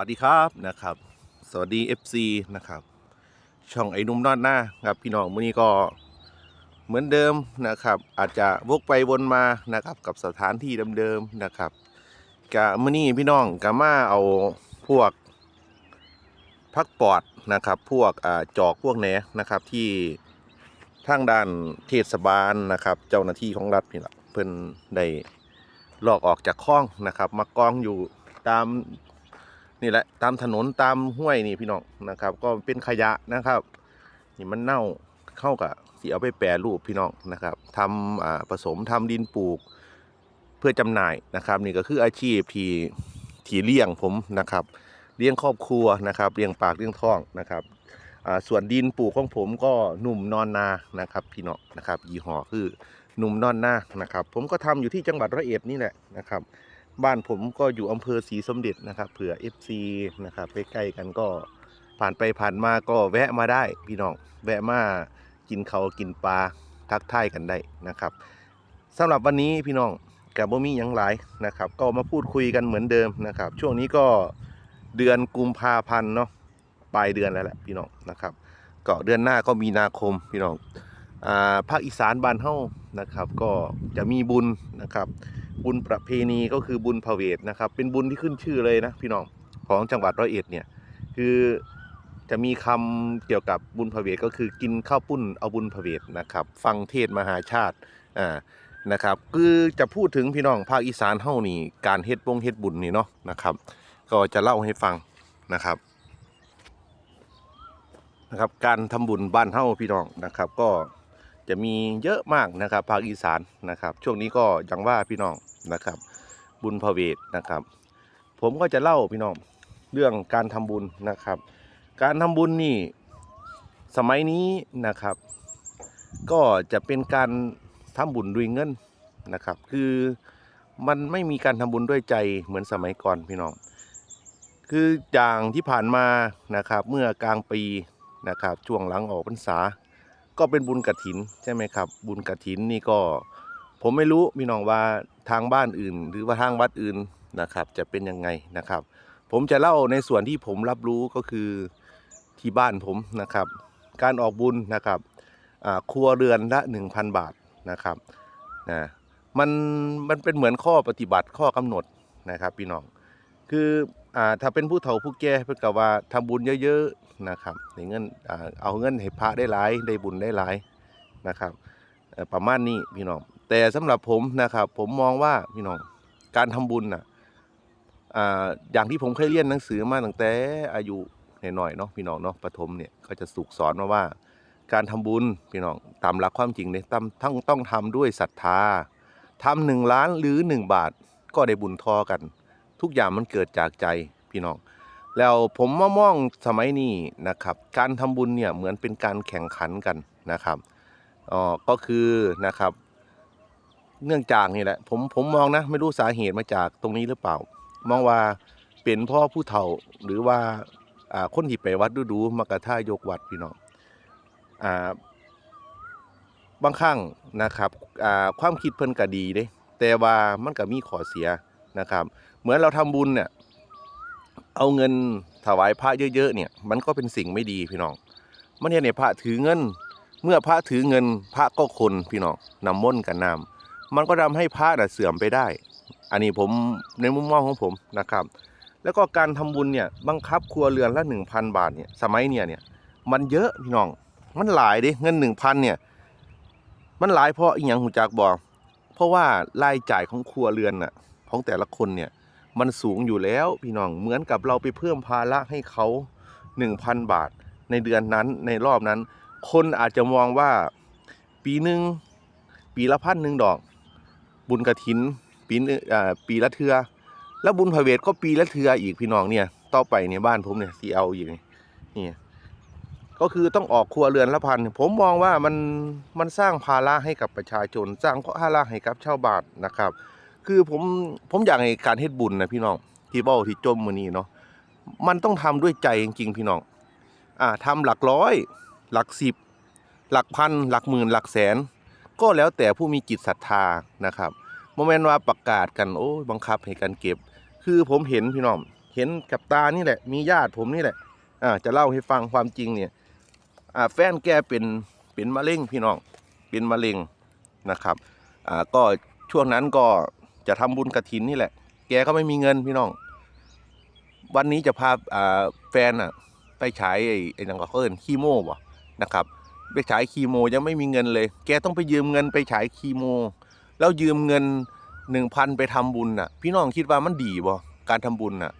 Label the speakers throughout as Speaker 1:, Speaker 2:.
Speaker 1: วัสดีครับนะครับ สวัสดี FC นะครับ ช่องไอ้นุ่มนอดหน้าครับพี่น้องมื้อนี้ก็เหมือนเดิมนะครับ อาจจะวกไปวนมานะครับกับสถานที่เดิมๆนะครับกะมื้อนี้พี่น้องกะมาเอาพวกพักปอดนะครับ พวกอ่าจอกพวกแหนนะครับที่ทางด้านเทศบาลนะครับ เจ้าหน้าที่ของรัฐนี่แหละเพิ่นได้ลอกออกจากคลองนะครับ มากองอยู่ตาม นี่แหละตามถนนตามห้วยนี่พี่น้องนะครับ ก็เป็นขยะนะครับ นี่มันเน่าเข้ากับสีเอาไปแปรรูปพี่น้องนะครับทำผสมทำดินปลูกเพื่อจำหน่ายนะครับ นี่ก็คืออาชีพที่ที่เลี้ยงผมนะครับ เลี้ยงครอบครัวนะครับเลี้ยงปากเลี้ยงท้องนะครับส่วนดินปลูกของผมก็หนุ่มนอนนานะครับ พี่น้องนะครับยี่ห้อคือหนุ่มนอนนานะครับ ผมก็ทำอยู่ที่จังหวัดร้อยเอ็ดนี่แหละนะครับ บ้านผมก็อยู่อำเภอศรีสมเด็จนะครับ เผื่อ FC นะครับใกล้ๆกันก็ผ่านไปผ่านมาก็แวะมาได้พี่น้องแวะมากินเขากินปลาทักทายกันได้นะครับสำหรับวันนี้พี่น้องกับบ่มีหยังหลายนะครับ ก็มาพูดคุยกันเหมือนเดิมนะครับ ช่วงนี้ก็เดือนกุมภาพันธ์เนาะปลายเดือนแล้วแหละพี่น้องนะครับก็เดือนหน้าก็มีนาคมพี่น้องอ่าภาคอีสานบ้านเฮานะครับ ก็จะมีบุญนะครับ บุญประเพณีก็คือบุญพระเวทนะครับ เป็นบุญที่ขึ้นชื่อเลยนะพี่น้องของจังหวัดร้อยเอ็ดเนี่ยคือจะมีคำเกี่ยวกับบุญพระเวทก็คือกินข้าวปุ้นเอาบุญพระเวทนะครับ ฟังเทศมหาชาติอ่านะครับคือจะพูดถึงพี่น้องภาคอีสานเฮานี่การเฮ็ดบงเฮ็ดบุญนี่เนาะนะครับ ก็จะเล่าให้ฟังนะครับนะครับ การทำบุญบ้านเฮาพี่น้องนะครับ ก็ จะมีเยอะมากนะครับภาคอีสานนะครับ ช่วงนี้ก็ย่างว่าพี่น้องนะครับ บุญพระเวทนะครับ ผมก็จะเล่าพี่น้องเรื่องการทำบุญนะครับ การทำบุญนี่สมัยนี้นะครับ ก็จะเป็นการทำบุญด้วยเงินนะครับ คือมันไม่มีการทำบุญด้วยใจเหมือนสมัยก่อนพี่น้อง คืออย่างที่ผ่านมานะครับ เมื่อกลางปีนะครับ ช่วงหลังออกพรรษา ก็เป็นบุญกระถินใช่ไหมครับ บุญกระถินนี่ก็ ผมไม่รู้พี่น้องว่าทางบ้านอื่น หรือว่าทางวัดอื่นนะครับ จะเป็นยังไงนะครับ ผมจะเล่าในส่วนที่ผมรับรู้ก็คือที่บ้านผมนะครับ การออกบุญนะครับครัวเรือนละ 1,000 บาทนะครับนะมันมันเป็นเหมือนข้อปฏิบัติข้อกำหนดนะครับพี่น้องคืออ่าถ้าเป็นผู้เฒ่าผู้แก่เพื่อกว่าทำบุญเยอะ นะครับในเงินอเอาเงินให้พระได้หลายได้บุญได้หลายนะครับประมาณนี้พี่น้องแต่สำหรับผมนะครับผมมองว่าพี่น้องการทำบุญน่ะอ่าอย่างที่ผมเคยเรียนหนังสือมาตั้งแต่อายุหน่อยๆเนาะพี่น้องเนาะประถมเนี่ยก็จะสุกสอนมาว่า การทำบุญพี่น้องตามหลักความจริงเนี่ยต้องต้องต้องทำด้วยศรัทธาทำหนึ่งล้านหรือหนึ่งบาทก็ได้บุญทอกัน ทุกอย่างมันเกิดจากใจพี่น้อง แล้วผมมามองสมัยนี้นะครับ การทำบุญเนี่ยเหมือนเป็นการแข่งขันกันนะครับอ๋อก็คือนะครับ เนื่องจากนี่แหละผมผมมองนะไม่รู้สาเหตุมาจากตรงนี้หรือเปล่า มองว่าเป็นพ่อผู้เฒ่าหรือว่าอ่าคนที่ไปวัดดูๆมากระท่ายกวัดพี่น้องอ่าบางครั้งนะครับอ่าความคิดเพิ่นก็ดีเด้แต่ว่ามันก็มีข้อเสียนะครับ เหมือนเราทำบุญเนี่ย เอาเงินถวายพระเยอะๆเนี่ย มันก็เป็นสิ่งไม่ดีพี่น้อง มันเนี่ยพระถือเงิน เมื่อพระถือเงินพระก็คนพี่น้องนำมนต์กันนำมันก็ทำให้พระน่ะเสื่อมไปได้ อันนี้ผมในมุมมองของผมนะครับ แล้วก็การทำบุญเนี่ยบังคับครัวเรือนละ 1,000 บาทเนี่ยสมัยเนี่ยเนี่ยมันเยอะพี่น้องมันหลายดิเงิน 1,000เนี่ยมันหลายเพราะอีหยังหูจักบอกเพราะว่ารายจ่ายของครัวเรือนน่ะของแต่ละคนเนี่ย มันสูงอยู่แล้วพี่น้องเหมือนกับเราไปเพิ่มภาระให้เขา 1,000 บาทในเดือนนั้นในรอบนั้น คนอาจจะมองว่าปีหนึ่งปีละพันหนึ่งดอก บุญกระถิน ปีนึงอ่าปีละเทือ แล้วบุญพระเวทก็ปีละเทืออีกพี่น้องเนี่ย ต่อไปเนี่ยบ้านผมเนี่ยสีเอาอีกนี่นี่ก็คือต้องออกครัวเรือนละพัน ผมมองว่ามันมันสร้างภาระให้กับประชาชน สร้างภาระให้กับชาวบ้านนะครับ คือผมผมอยากให้การเฮ็ดบุญนะพี่น้องที่เบ้าที่จมมือนี้เนาะมันต้องทำด้วยใจจริงๆพี่น้องอ่าทำหลักร้อย หลักสิบ หลักพัน หลักหมื่นหลักแสน ก็แล้วแต่ผู้มีจิตศรัทธานะครับโมเมนต์ว่าประกาศกันโอ้บังคับให้กันเก็บ คือผมเห็นพี่น้องเห็นกับตานี่แหละ มีญาติผมนี่แหละอ่าจะเล่าให้ฟังความจริงเนี่ยอ่าแฟนแกเป็นเป็นมะเร็งพี่น้องเป็นมะเร็งนะครับอ่าก็ช่วงนั้นก็ จะทำบุญกระถินนี่แหละ แกก็ไม่มีเงินพี่น้อง วันนี้จะพาอ่าแฟนอะ ไปฉายไอ้ไอ้นังก็เอิ้นคีโมบ่นะครับ ไปฉายคีโมยังไม่มีเงินเลย แกต้องไปยืมเงินไปฉายคีโม แล้วยืมเงินหนึ่งพันไปทำบุญน่ะ พี่น้องคิดว่ามันดีบ่การทำบุญน่ะ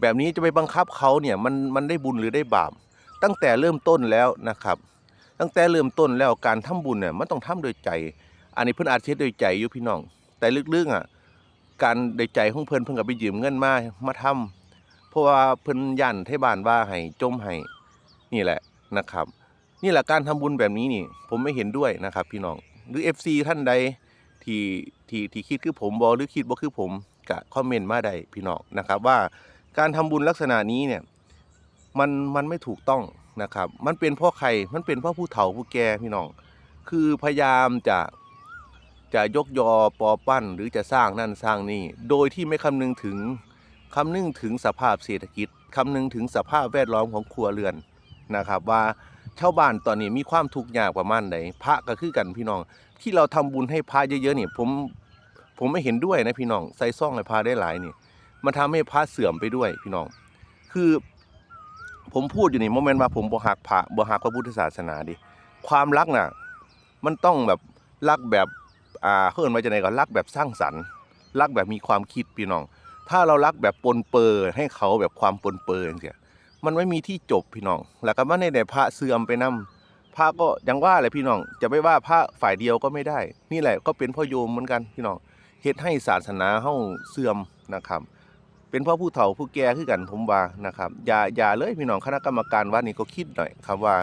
Speaker 1: แบบนี้จะไปบังคับเขาเนี่ยมันมันได้บุญหรือได้บาปตั้งแต่เริ่มต้นแล้วนะครับ ตั้งแต่เริ่มต้นแล้วการทำบุญเนี่ยมันต้องทำโดยใจ อันนี้เพิ่อนอาจเฮ็ดโดยใจอยู่พี่น้อง แต่ลึกๆอะ การโดยใจของเพิ่นเพิ่นก็ไปยืมเงินมามาทำเพราะว่าเพิ่นย่านให้บ้านว่าให้จมให้นี่แหละนะครับ นี่แหละการทำบุญแบบนี้นี่ ผมไม่เห็นด้วยนะครับ พี่น้องหรือ FC ท่านใดที่ที่ที่คิดคือผมบอหรือคิดบ่คือผมก็คอมเมนต์มาได้พี่น้องนะครับ ว่าการทำบุญลักษณะนี้เนี่ยมันมันไม่ถูกต้องนะครับ มันเป็นเพ่อใครมันเป็นเพ่อผู้เฒ่าผู้แก่พี่น้อง คือพยายามจะ จะยกยอปอปั้นหรือจะสร้างนั่นสร้างนี่ โดยที่ไม่คำนึงถึงคำนึงถึงสภาพเศรษฐกิจคำนึงถึงสภาพแวดล้อมของครัวเรือนนะครับว่าชาวบ้านตอนนี้มีความทุกข์ยากประมาณไหนพระก็คือกันพี่น้อง ที่เราทำบุญให้พระเยอะๆนี่ผมผมไม่เห็นด้วยนะพี่น้องใส่ซ่องให้พระได้หลายนี่มันทำให้พระเสื่อมไปด้วยพี่น้อง คือผมพูดอยู่นี่โมเมนต์ว่าผมบ่หักพระบ่หักพระพุทธศาสนาดิความรักน่ะ มันต้องแบบรักแบบ อ่าเขาเอินว่าจะไหนก็รักแบบสร้างสรรค์รักแบบมีความคิดพี่น้อง ถ้าเรารักแบบปนเปื้อให้เขาแบบความปนเปื้ออย่างเงี้ยมันไม่มีที่จบพี่น้อง แล้วก็มาในแต่พระเสื่อมไปนํพระก็ยังว่าแหละพี่น้อง จะไม่ว่าพระฝ่ายเดียวก็ไม่ได้ นี่แหละก็เป็นพ่อโยมเหมือนกันพี่น้องเฮ็ดให้ศาสนาเฮาเสื่อมนะครับเป็นพ่อผู้เฒ่าผู้แก่คือกันผมว่านะครับอย่าอย่าเลยพี่น้องคณะกรรมการวัดนี่ก็คิดหน่อยครับว่า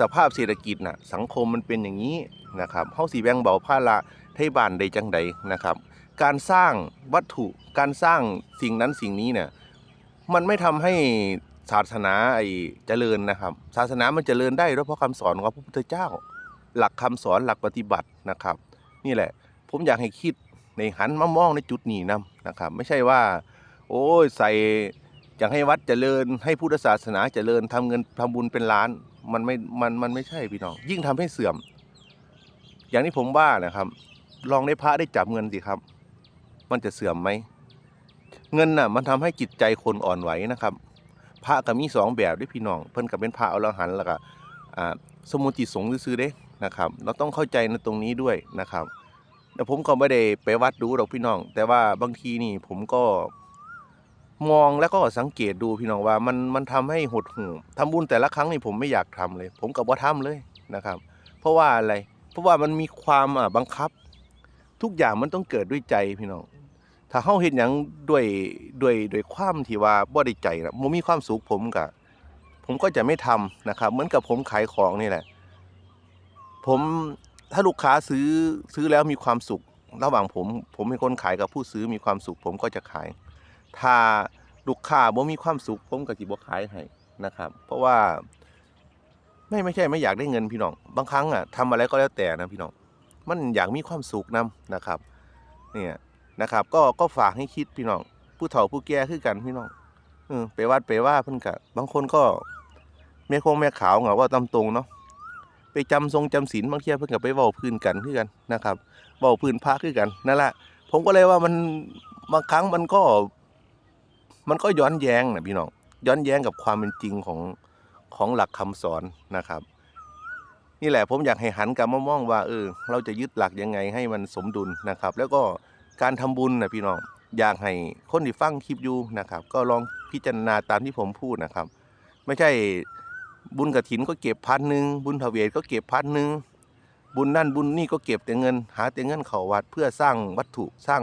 Speaker 1: สภาพเศรษฐกิจน่ะสังคมมันเป็นอย่างนี้นะครับเฮาสิแบ่งเบาภาระ ให้บ้านใดจังใดนะครับ การสร้างวัตถุการสร้างสิ่งนั้นสิ่งนี้เนี่ยมันไม่ทำให้ศาสนาไอ้เจริญนะครับ ศาสนามันเจริญได้เพราะคำสอนของพระพุทธเจ้า หลักคำสอนหลักปฏิบัตินะครับ นี่แหละ ผมอยากให้คิดในหันมามองในจุดนี้นํนะครับ ไม่ใช่ว่า โอ้ยใส่อยากให้วัดเจริญ ให้พุทธศาสนาเจริญทำเงินทำบุญเป็นล้าน มันไม่มันมันไม่ใช่พี่น้อง ยิ่งทำให้เสื่อม อย่างที่ผมว่านะครับ ลองได้พระได้จับเงินสิครับ มันจะเสื่อมไหม เงินน่ะ มันทำให้จิตใจคนอ่อนไหวนะครับ พระก็มีสองแบบด้วยพี่น้อง เพิ่นก็เป็นพระอรหันต์แล้วก็อ่าสมุติสงฆ์ซื่อเด้นะครับ เราต้องเข้าใจในตรงนี้ด้วยนะครับแต่ผมก็ไม่ได้ไปวัดดูหรอกพี่น้อง แต่ว่าบางทีนี่ผมก็มองแล้วก็สังเกตดูพี่น้องว่ามันมันทำให้หดหู่ทำบุญแต่ละครั้งนี่ผมไม่อยากทำเลย ผมกับว่าทำเลยนะครับ เพราะว่าอะไร เพราะว่ามันมีความอะบังคับ ทุกอย่างมันต้องเกิดด้วยใจพี่น้อง ถ้าเฮาเฮ็ดหยังด้วยด้วยด้วยความที่ว่าบ่ได้ใจนะบ่มีความสุขผมก็ผมก็จะไม่ทำนะครับ เหมือนกับผมขายของนี่แหละ ผมถ้าลูกค้าซื้อซื้อแล้วมีความสุข ระหว่างผม ผมเป็นคนขายกับผู้ซื้อมีความสุข ผมก็จะขาย ถ้าลูกค้าบ่มีความสุข ผมก็สิบ่ขายให้นะครับ เพราะว่า ไม่ไม่ใช่ไม่อยากได้เงินพี่น้อง บางครั้งอะทำอะไรก็แล้วแต่นะพี่น้อง มันอยากมีความสุขนํนะครับเนี่ยนะครับ ก็ก็ฝากให้คิดพี่น้อง ผู้เฒ่าผู้แก่คือกันพี่น้องเออไปวัดไปว่าเพิ่นก็บางคนก็แม่คงแม่ขาวเหงาว่าตาตรงเนาะไปจำทรงจำศีลบางเทีเพิ่นก็ไปเว้าพื้นกันคือกันนะครับเว้าพื้นพระคือกันนั่นแหละผมก็เลยว่ามันบางครั้งมันก็ มันก็ย้อนแย้งนะพี่น้องย้อนแย้งกับความเป็นจริงของของหลักคำสอนนะครับ นี่แหละผมอยากให้หันกลับมามองว่าเออเราจะยึดหลักยังไงให้มันสมดุลนะครับ แล้วก็การทำบุญนะพี่น้องอยากให้คนที่ฟังคลิปอยู่นะครับ ก็ลองพิจารณาตามที่ผมพูดนะครับ ไม่ใช่บุญกระถินก็เก็บพันหนึ่งบุญทเวทก็เก็บพันหนึ่งบุญนั่นบุญนี่ก็เก็บแต่เงิน หาแต่เงินเขาวัดเพื่อสร้างวัตถุสร้าง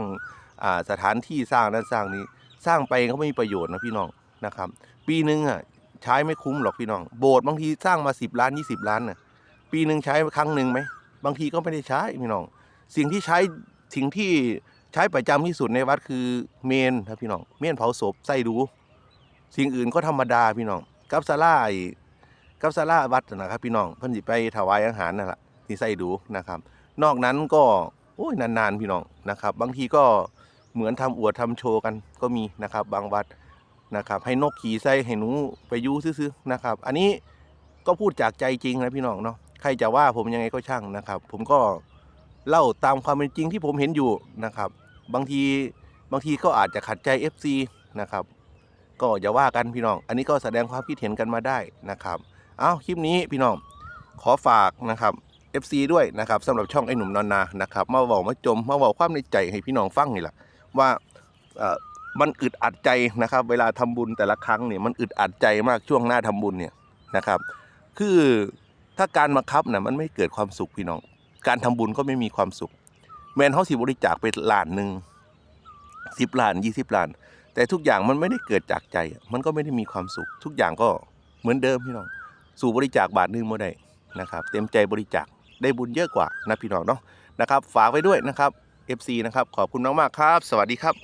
Speaker 1: าสถานที่สร้างนั้นสร้างนี้ สร้างไปก็ไม่มีประโยชน์นะพี่น้องนะครับ ปีหนึ่งอะใช้ไม่คุ้มหรอกพี่น้อง โบสถ์บางทีสร้างมาสิบล้านยี่สิบล้านน่ะ ปีหนึ่งใช้ครั้งหนึ่งไหมบางทีก็ไม่ได้ใช้พี่น้อง สิ่งที่ใช้สิ่งที่ใช้ประจำที่สุดในวัดคือเมนครับพี่น้องเมนเผาศพใส่ดู สิ่งอื่นก็ธรรมดาพี่น้องกับซาร่าไอกับซาร่าวัดนะครับ พี่น้องเพิ่นสิไปถวายอาหารนั่นแหละที่ใส่ดูนะครับ นอกนั้นก็โอ้ยนานๆพี่น้องนะครับ บางทีก็เหมือนทำอวดทำโชว์กันก็มีนะครับ บางวัดนะครับ ให้นกขี่ใส่ให้หนูไปยูซื่อๆนะครับ อันนี้ก็พูดจากใจจริงนะพี่น้องเนาะ รจะว่าผมยังไงก็ช่างนะครับ ผมก็เล่าตามความเป็นจริงที่ผมเห็นอยู่นะครับ บางทีบางทีก็อาจจะขัดใจ FC นะครับ ก็อย่าว่ากันพี่น้อง อันนี้ก็แสดงความคิดเห็นกันมาได้นะครับเอาคลิปนี้พี่น้องขอฝากนะครับ FC ด้วยนะครับสำหรับช่องไอ้หนุ่มนอนนานะครับ มาบอกมาจมมาบอกความในใจให้พี่น้องฟังนี่แหละว่าเออมันอึดอัดใจนะครับ เวลาทำบุญแต่ละครั้งเนี่ยมันอึดอัดใจมากช่วงหน้าทำบุญเนี่ยนะครับ คือ ถ้าการบังคับนะมันไม่เกิดความสุขพี่น้อง การทำบุญก็ไม่มีความสุข แมนเขาสิบริจาคไปล้านหนึ่งสิบล้านยี่สิบล้าน แต่ทุกอย่างมันไม่ได้เกิดจากใจ มันก็ไม่ได้มีความสุข ทุกอย่างก็เหมือนเดิมพี่น้อง สู่บริจาคบาทหนึงบ่ได้นะครับ เต็มใจบริจาคได้บุญเยอะกว่านะพี่น้องเนาะนะครับ ฝากไว้ด้วยนะครับ FC นะครับ ขอบคุณมากๆครับ สวัสดีครับ